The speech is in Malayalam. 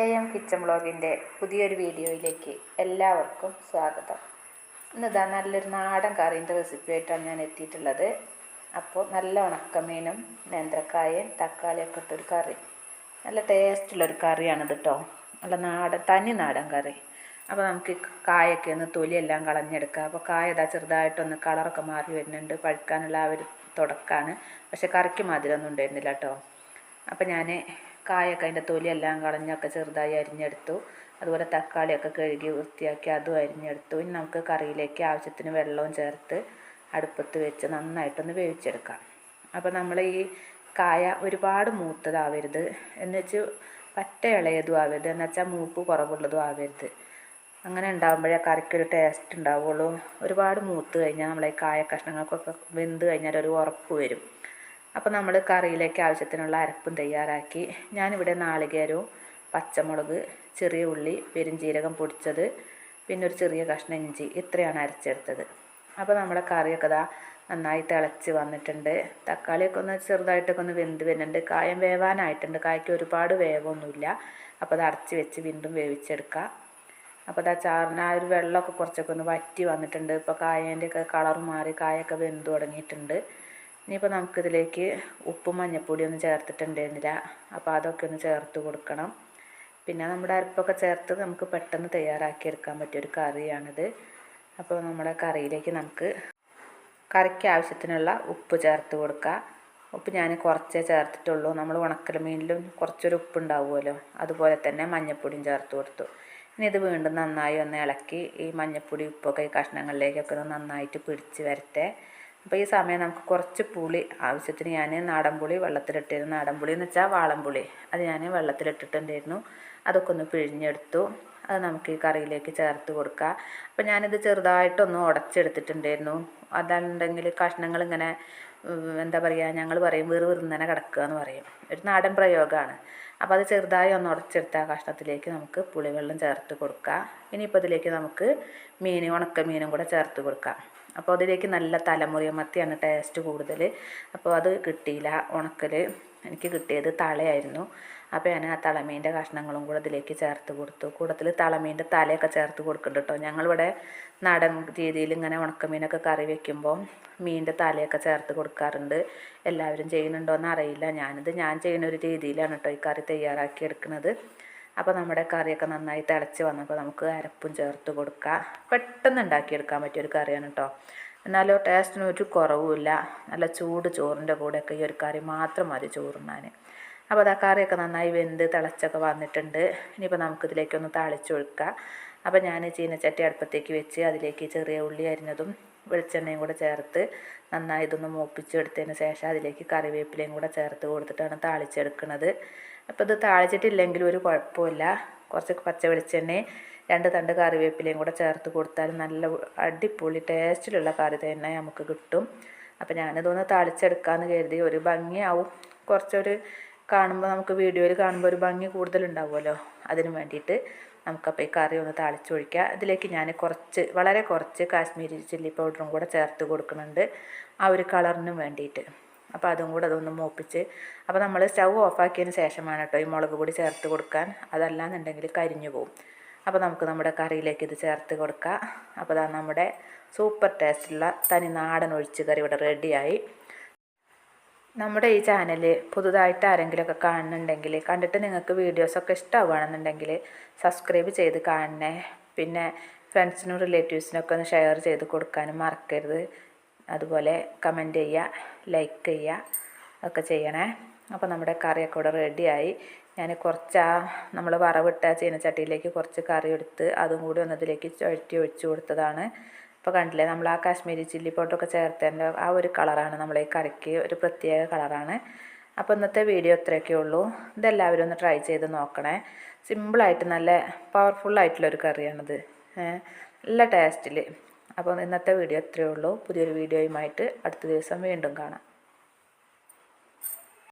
എ എം കിച്ചൺ ബ്ലോഗിന്റെ പുതിയൊരു വീഡിയോയിലേക്ക് എല്ലാവർക്കും സ്വാഗതം. ഇന്നിതാ നല്ലൊരു നാടൻ കറീന്റെ റെസിപ്പി ആയിട്ടാണ് ഞാൻ എത്തിയിട്ടുള്ളത്. അപ്പോൾ നല്ല ഉണക്കമീനും നേന്ത്രക്കായയും തക്കാളിയൊക്കെ ഇട്ടൊരു കറി. നല്ല ടേസ്റ്റുള്ളൊരു കറിയാണിത് കേട്ടോ നല്ല നാടൻ തനി നാടൻ കറി. അപ്പോൾ നമുക്ക് കായൊക്കെ ഒന്ന് തൊലിയെല്ലാം കളഞ്ഞെടുക്കാം. അപ്പോൾ കായ ഇതാ ചെറുതായിട്ടൊന്ന് കളറൊക്കെ മാറി വരുന്നുണ്ട്. പഴുക്കാനുള്ള ആ ഒരു തുടക്കമാണ്. പക്ഷെ കറിക്ക് മധുരമൊന്നും ഉണ്ടായിരുന്നില്ല കേട്ടോ അപ്പോൾ ഞാൻ കായൊക്കെ അതിന്റെ തൊലിയെല്ലാം കളഞ്ഞൊക്കെ ചെറുതായി അരിഞ്ഞെടുത്തു. അതുപോലെ തക്കാളിയൊക്കെ കഴുകി വൃത്തിയാക്കി അതും അരിഞ്ഞെടുത്തു. ഇനി നമുക്ക് കറിയിലേക്ക് ആവശ്യത്തിന് വെള്ളവും ചേർത്ത് അടുപ്പത്ത് വെച്ച് നന്നായിട്ടൊന്ന് വേവിച്ചെടുക്കാം. അപ്പോൾ നമ്മൾ ഈ കായ ഒരുപാട് മൂത്തതാവരുത് എന്ന് വെച്ച് പറ്റ ഇളയതും ആവരുത്. എന്ന് വെച്ചാൽ മൂപ്പ് കുറവുള്ളതും ആവരുത്. അങ്ങനെ ഉണ്ടാകുമ്പോഴേ കറിക്കൊരു ടേസ്റ്റ് ഉണ്ടാവുള്ളൂ. ഒരുപാട് മൂത്ത് കഴിഞ്ഞാൽ നമ്മളെ കായ കഷ്ണങ്ങൾക്കൊക്കെ വെന്ത് കഴിഞ്ഞാൽ ഒരു ഉറപ്പ് വരും. അപ്പോൾ നമ്മൾ കറിയിലേക്ക് ആവശ്യത്തിനുള്ള അരപ്പും തയ്യാറാക്കി. ഞാനിവിടെ നാളികേരവും പച്ചമുളക് ചെറിയ ഉള്ളി പെരുംജീരകം പൊടിച്ചത് പിന്നെ ഒരു ചെറിയ കഷ്ണം ഇഞ്ചി. ഇത്രയാണ് അരച്ചെടുത്തത്. അപ്പോൾ നമ്മുടെ കറിയൊക്കെ ഇതാ നന്നായി തിളച്ച് വന്നിട്ടുണ്ട്. തക്കാളിയൊക്കെ ഒന്ന് ചെറുതായിട്ടൊക്കെ ഒന്ന് വെന്ത് വരുന്നുണ്ട്. കായം വേവാനായിട്ടുണ്ട്. കായ്ക്ക് ഒരുപാട് വേവൊന്നുമില്ല. അപ്പോൾ അത് അടച്ച് വെച്ച് വീണ്ടും വേവിച്ചെടുക്കുക അപ്പോൾ അതാ ചാറിന് ആ ഒരു വെള്ളമൊക്കെ കുറച്ചൊക്കെ ഒന്ന് വറ്റി വന്നിട്ടുണ്ട്. ഇപ്പോൾ കായേന്റെയൊക്കെ കളർ മാറി കായൊക്കെ വെന്ത് തുടങ്ങിയിട്ടുണ്ട്. ഇനിയിപ്പോൾ നമുക്കിതിലേക്ക് ഉപ്പും മഞ്ഞൾപ്പൊടി ഒന്നും ചേർത്തിട്ടുണ്ടായിരുന്നില്ല. അപ്പോൾ അതൊക്കെ ഒന്ന് ചേർത്ത് കൊടുക്കണം. പിന്നെ നമ്മുടെ അരപ്പൊക്കെ ചേർത്ത് നമുക്ക് പെട്ടെന്ന് തയ്യാറാക്കി എടുക്കാൻ പറ്റിയ പറ്റിയൊരു കറിയാണിത്. അപ്പോൾ നമ്മുടെ കറിയിലേക്ക് നമുക്ക് കറിക്ക് ആവശ്യത്തിനുള്ള ഉപ്പ് ചേർത്ത് കൊടുക്കുക ഉപ്പ് ഞാൻ കുറച്ചേ ചേർത്തിട്ടുള്ളൂ. നമ്മൾ ഉണക്കൽ മീനിലും കുറച്ചൊരു ഉപ്പ് ഉണ്ടാവുമല്ലോ അതുപോലെ തന്നെ മഞ്ഞൾപ്പൊടിയും ചേർത്ത് കൊടുത്തു. ഇനി ഇത് വീണ്ടും നന്നായി ഒന്ന് ഇളക്കി ഈ മഞ്ഞപ്പൊടി ഉപ്പൊക്കെ ഈ കഷ്ണങ്ങളിലേക്കൊക്കെ ഒന്ന് നന്നായിട്ട് പിടിച്ച് വരട്ടെ. അപ്പോൾ ഈ സമയം നമുക്ക് കുറച്ച് പുളി ആവശ്യത്തിന് ഞാൻ നാടൻ പുളി വെള്ളത്തിലിട്ടിരുന്നു നാടൻ പുളി എന്ന് വെച്ചാൽ വാളംപുളി അത് ഞാൻ വെള്ളത്തിലിട്ടിട്ടുണ്ടായിരുന്നു. അതൊക്കെ ഒന്ന് പിഴിഞ്ഞെടുത്തു. അത് നമുക്ക് ഈ കറിയിലേക്ക് ചേർത്ത് കൊടുക്കുക അപ്പോൾ ഞാനിത് ചെറുതായിട്ടൊന്ന് ഉടച്ചെടുത്തിട്ടുണ്ടായിരുന്നു. അതല്ലെങ്കിൽ കഷ്ണങ്ങൾ ഇങ്ങനെ എന്താ പറയുക ഞങ്ങൾ പറയും വെറു വെറുന്നനെ കിടക്കുക എന്ന് പറയും. ഒരു നാടൻ പ്രയോഗമാണ് അപ്പോൾ അത് ചെറുതായി ഒന്ന് ഉടച്ചെടുത്ത ആ കഷ്ണത്തിലേക്ക് നമുക്ക് പുളിവെള്ളം ചേർത്ത് കൊടുക്കുക ഇനിയിപ്പോൾ ഇതിലേക്ക് നമുക്ക് മീൻ ഉണക്ക മീനും കൂടെ ചേർത്ത് കൊടുക്കാം. അപ്പോൾ അതിലേക്ക് നല്ല തലമുറിയ മത്തിയാണ് ടേസ്റ്റ് കൂടുതൽ അപ്പോൾ അത് കിട്ടിയില്ല ഉണക്കൽ എനിക്ക് കിട്ടിയത് തളയായിരുന്നു. അപ്പോൾ ഞാൻ ആ തളമീന്റെ കഷ്ണങ്ങളും കൂടെ ഇതിലേക്ക് ചേർത്ത് കൊടുത്തു. കൂടത്തിൽ തളമീന്റെ തലയൊക്കെ ചേർത്ത് കൊടുക്കുന്നുണ്ട് കേട്ടോ. ഞങ്ങളിവിടെ നാടൻ രീതിയിൽ ഇങ്ങനെ ഉണക്കമീനൊക്കെ കറി വെക്കുമ്പോൾ മീനിന്റെ തലയൊക്കെ ചേർത്ത് കൊടുക്കാറുണ്ട്. എല്ലാവരും ചെയ്യുന്നുണ്ടോയെന്ന് അറിയില്ല. ഞാനിത് ഞാൻ ചെയ്യുന്ന ഒരു രീതിയിലാണ് കേട്ടോ ഈ കറി തയ്യാറാക്കി എടുക്കുന്നത്. അപ്പോൾ നമ്മുടെ കറിയൊക്കെ നന്നായി തിളച്ച് വന്നപ്പോൾ നമുക്ക് അരപ്പും ചേർത്ത് കൊടുക്കുക പെട്ടെന്ന് ഉണ്ടാക്കിയെടുക്കാൻ പറ്റിയൊരു കറിയാണ് കേട്ടോ. എന്നാലോ ടേസ്റ്റിന് ഒരു കുറവുമില്ല. നല്ല ചൂട് ചോറിന്റെ കൂടെയൊക്കെ ഈ ഒരു കറി മാത്രം മതി ചോറുണ്ണാൻ. അപ്പോൾ അതാ കറിയൊക്കെ നന്നായി വെന്ത് തിളച്ചൊക്കെ വന്നിട്ടുണ്ട്. ഇനിയിപ്പോൾ നമുക്കിതിലേക്കൊന്ന് താളിച്ചൊഴുക്കുക അപ്പോൾ ഞാൻ ചീനച്ചട്ടി അടുപ്പത്തേക്ക് വെച്ച് അതിലേക്ക് ചെറിയ ഉള്ളി അരിഞ്ഞതും വെളിച്ചെണ്ണയും കൂടെ ചേർത്ത് നന്നായി ഇതൊന്ന് മൂപ്പിച്ചെടുത്തതിന് ശേഷം അതിലേക്ക് കറിവേപ്പിലയും കൂടെ ചേർത്ത് കൊടുത്തിട്ടാണ് താളിച്ചെടുക്കുന്നത് അപ്പോൾ ഇത് താളിച്ചിട്ടില്ലെങ്കിൽ ഒരു കുഴപ്പമില്ല. കുറച്ച് പച്ച വെളിച്ചെണ്ണയും രണ്ട് തണ്ട് കറിവേപ്പിലയും കൂടെ ചേർത്ത് കൊടുത്താൽ നല്ല അടിപൊളി ടേസ്റ്റിലുള്ള കറി തന്നെ നമുക്ക് കിട്ടും. അപ്പോൾ ഞാനിതൊന്ന് താളിച്ചെടുക്കാമെന്ന് കരുതി ഒരു ഭംഗിയാവും. കുറച്ചൊരു കാണുമ്പോൾ നമുക്ക് വീഡിയോയിൽ കാണുമ്പോൾ ഒരു ഭംഗി കൂടുതലുണ്ടാവുമല്ലോ. അതിന് വേണ്ടിയിട്ട് നമുക്കപ്പോൾ ഈ കറി ഒന്ന് താളിച്ചൊഴിക്കുക ഇതിലേക്ക് ഞാൻ കുറച്ച് വളരെ കുറച്ച് കാശ്മീരി ചില്ലി പൗഡറും കൂടെ ചേർത്ത് കൊടുക്കുന്നുണ്ട്. ആ ഒരു കളറിനും വേണ്ടിയിട്ട്. അപ്പോൾ അതും കൂടെ അതൊന്ന് മൂപ്പിച്ച് അപ്പോൾ നമ്മൾ സ്റ്റൗ ഓഫാക്കിയതിന് ശേഷമാണ് കേട്ടോ ഈ മുളക് പൊടി ചേർത്ത് കൊടുക്കാൻ. അതല്ലാന്നുണ്ടെങ്കിൽ കരിഞ്ഞു പോകും അപ്പോൾ നമുക്ക് നമ്മുടെ കറിയിലേക്ക് ഇത് ചേർത്ത് കൊടുക്കാം. അപ്പോൾ അതാണ് നമ്മുടെ സൂപ്പർ ടേസ്റ്റുള്ള തനി നാടൻ ഒഴിച്ച് കറി ഇവിടെ റെഡിയായി. നമ്മുടെ ഈ ചാനൽ പുതുതായിട്ട് ആരെങ്കിലുമൊക്കെ കാണുന്നുണ്ടെങ്കിൽ കണ്ടിട്ട് നിങ്ങൾക്ക് വീഡിയോസൊക്കെ ഇഷ്ടമാവുകയാണെന്നുണ്ടെങ്കിൽ സബ്സ്ക്രൈബ് ചെയ്ത് കാണണേ. പിന്നെ ഫ്രണ്ട്സിനും റിലേറ്റീവ്സിനൊക്കെ ഒന്ന് ഷെയർ ചെയ്ത് കൊടുക്കാനും മറക്കരുത്. അതുപോലെ കമന്റ് ചെയ്യുക ലൈക്ക് ചെയ്യുക ഒക്കെ ചെയ്യണേ. അപ്പോൾ നമ്മുടെ കറിയൊക്കെ ഇവിടെ റെഡിയായി ഞാൻ കുറച്ച് ആ നമ്മൾ വറവിട്ട ചീനച്ചട്ടിയിലേക്ക് കുറച്ച് കറി എടുത്ത് അതും കൂടി ഒന്നതിലേക്ക് ചുഴറ്റി ഒഴിച്ചു കൊടുത്തതാണ്. ഇപ്പോൾ കണ്ടില്ലേ നമ്മൾ ആ കാശ്മീരി ചില്ലി പൗഡറൊക്കെ ചേർത്തതിന്റെ ആ ഒരു കളറാണ് നമ്മൾ ഈ കറിക്ക് ഒരു പ്രത്യേക കളറാണ്. അപ്പോൾ ഇന്നത്തെ വീഡിയോ ഇത്രയൊക്കെ ഉള്ളൂ. ഇതെല്ലാവരും ഒന്ന് ട്രൈ ചെയ്ത് നോക്കണേ. സിമ്പിളായിട്ട് നല്ല പവർഫുള്ളായിട്ടുള്ളൊരു കറിയാണിത്. നല്ല ടേസ്റ്റിൽ അപ്പോൾ ഇന്നത്തെ വീഡിയോ ഇത്രയേ ഉള്ളൂ. പുതിയൊരു വീഡിയോയുമായിട്ട് അടുത്ത ദിവസം വീണ്ടും കാണാം.